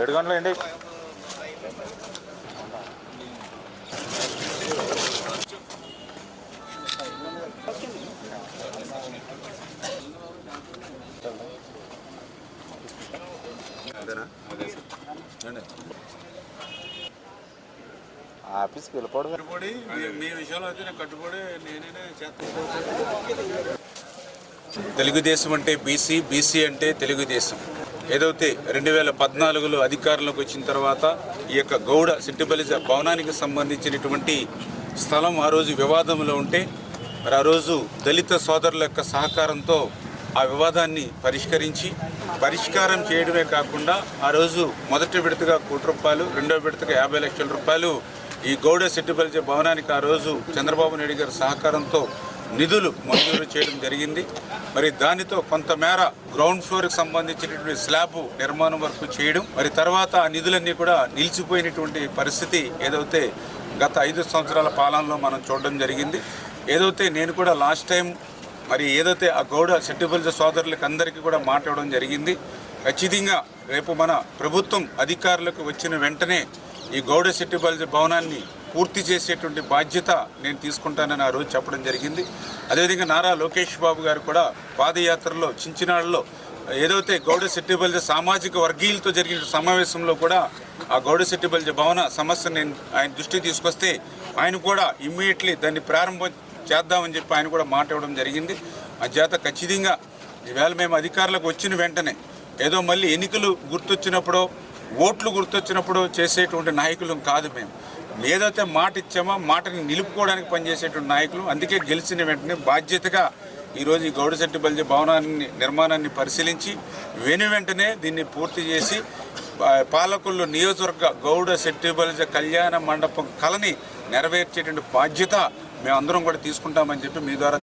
ఏడు గంటలు అండి ఆఫీస్కి వెళ్ళిపోవడం కట్టుబడి మీ- మీ విషయంలో అయితే నేను కట్టుబడి నేనే చేస్తాను. తెలుగుదేశం అంటే బీసీ బీసీ అంటే తెలుగుదేశం. ఏదైతే రెండు వేల పద్నాలుగులో అధికారంలోకి వచ్చిన తర్వాత ఈ యొక్క గౌడ సిట్టిబలిజ భవనానికి సంబంధించినటువంటి స్థలం ఆ రోజు వివాదంలో ఉంటే మరి ఆ రోజు దళిత సోదరుల యొక్క సహకారంతో ఆ వివాదాన్ని పరిష్కరించి పరిష్కారం చేయడమే కాకుండా ఆ రోజు మొదటి విడతగా కోటి రూపాయలు రెండో విడతగా యాభై లక్షల రూపాయలు ఈ గౌడ సెట్టిబలిజ భవనానికి ఆ రోజు చంద్రబాబు నాయుడు గారి సహకారంతో నిధులు మంజూరు చేయడం జరిగింది. మరి దానితో కొంతమేర గ్రౌండ్ ఫ్లోర్కి సంబంధించినటువంటి స్లాబ్ నిర్మాణం వరకు చేయడం. మరి తర్వాత ఆ నిధులన్నీ కూడా నిలిచిపోయినటువంటి పరిస్థితి ఏదైతే గత ఐదు సంవత్సరాల పాలనలో మనం చూడడం జరిగింది. ఏదైతే నేను కూడా లాస్ట్ టైం మరి ఏదైతే ఆ గౌడ సెట్టిబల్జ సోదరులకు అందరికీ కూడా మాట్లాడడం జరిగింది. ఖచ్చితంగా రేపు మన ప్రభుత్వం అధికారులకు వచ్చిన వెంటనే ఈ గౌడ సెట్టిబల్జ భవనాన్ని పూర్తి చేసేటువంటి బాధ్యత నేను తీసుకుంటానని ఆ రోజు చెప్పడం జరిగింది. అదేవిధంగా నారా లోకేష్ బాబు గారు కూడా పాదయాత్రలో చించినాడులో ఏదైతే గౌడ సెట్టిబల్జ సామాజిక వర్గీయులతో జరిగిన సమావేశంలో కూడా ఆ గౌడ సెట్టిబల్జ భవన సమస్య నేను ఆయన దృష్టికి తీసుకొస్తే ఆయన కూడా ఇమ్మీడియట్లీ దాన్ని ప్రారంభం చేద్దామని చెప్పి ఆయన కూడా మాట్లాడడం జరిగింది. ఆ చేత ఖచ్చితంగా ఈవేళ మేము అధికారులకు వచ్చిన వెంటనే ఏదో మళ్ళీ ఎన్నికలు గుర్తొచ్చినప్పుడో ఓట్లు గుర్తొచ్చినప్పుడు చేసేటువంటి నాయకులు కాదు మేము. ఏదైతే మాట ఇచ్చామో మాటని నిలుపుకోవడానికి పనిచేసేటువంటి నాయకులు. అందుకే గెలిచిన వెంటనే బాధ్యతగా ఈరోజు ఈ గౌడశెట్టి బల్జీ భవనాన్ని నిర్మాణాన్ని పరిశీలించి వెను వెంటనే దీన్ని పూర్తి చేసి పాలకుల్లో నియోజకవర్గ గౌడ శెట్టిబలిజ కళ్యాణ మండపం కలని నెరవేర్చేటువంటి బాధ్యత మేమందరం కూడా తీసుకుంటామని చెప్పి మీ ద్వారా